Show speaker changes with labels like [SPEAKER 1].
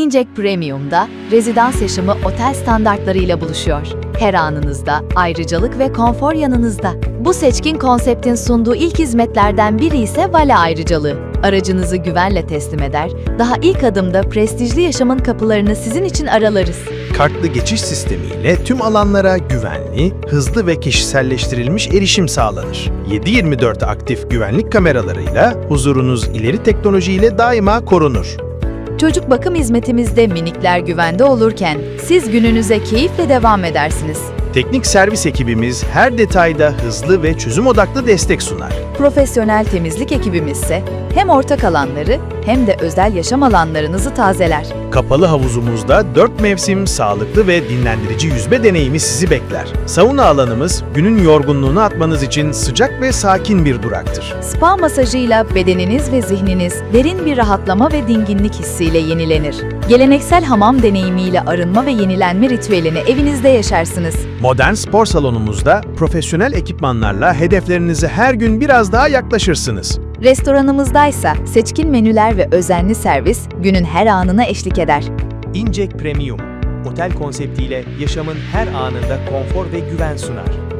[SPEAKER 1] Incek Premium'da rezidans yaşamı otel standartlarıyla buluşuyor. Her anınızda ayrıcalık ve konfor yanınızda. Bu seçkin konseptin sunduğu ilk hizmetlerden biri ise Vale ayrıcalığı. Aracınızı güvenle teslim eder, daha ilk adımda prestijli yaşamın kapılarını sizin için aralarız.
[SPEAKER 2] Kartlı geçiş sistemiyle tüm alanlara güvenli, hızlı ve kişiselleştirilmiş erişim sağlanır. 7/24 aktif güvenlik kameralarıyla huzurunuz ileri teknolojiyle daima korunur.
[SPEAKER 1] Çocuk bakım hizmetimizde minikler güvende olurken siz gününüze keyifle devam edersiniz.
[SPEAKER 2] Teknik servis ekibimiz her detayda hızlı ve çözüm odaklı destek sunar.
[SPEAKER 1] Profesyonel temizlik ekibimizse hem ortak alanları hem de özel yaşam alanlarınızı tazeler.
[SPEAKER 2] Kapalı havuzumuzda 4 mevsim sağlıklı ve dinlendirici yüzme deneyimi sizi bekler. Sauna alanımız günün yorgunluğunu atmanız için sıcak ve sakin bir duraktır.
[SPEAKER 1] Spa masajıyla bedeniniz ve zihniniz derin bir rahatlama ve dinginlik hissiyle yenilenir. Geleneksel hamam deneyimiyle arınma ve yenilenme ritüelini evinizde yaşarsınız.
[SPEAKER 2] Modern spor salonumuzda profesyonel ekipmanlarla hedeflerinize her gün biraz daha yaklaşırsınız.
[SPEAKER 1] Restoranımızdaysa seçkin menüler ve özenli servis günün her anına eşlik eder.
[SPEAKER 2] Incek Premium, otel konseptiyle yaşamın her anında konfor ve güven sunar.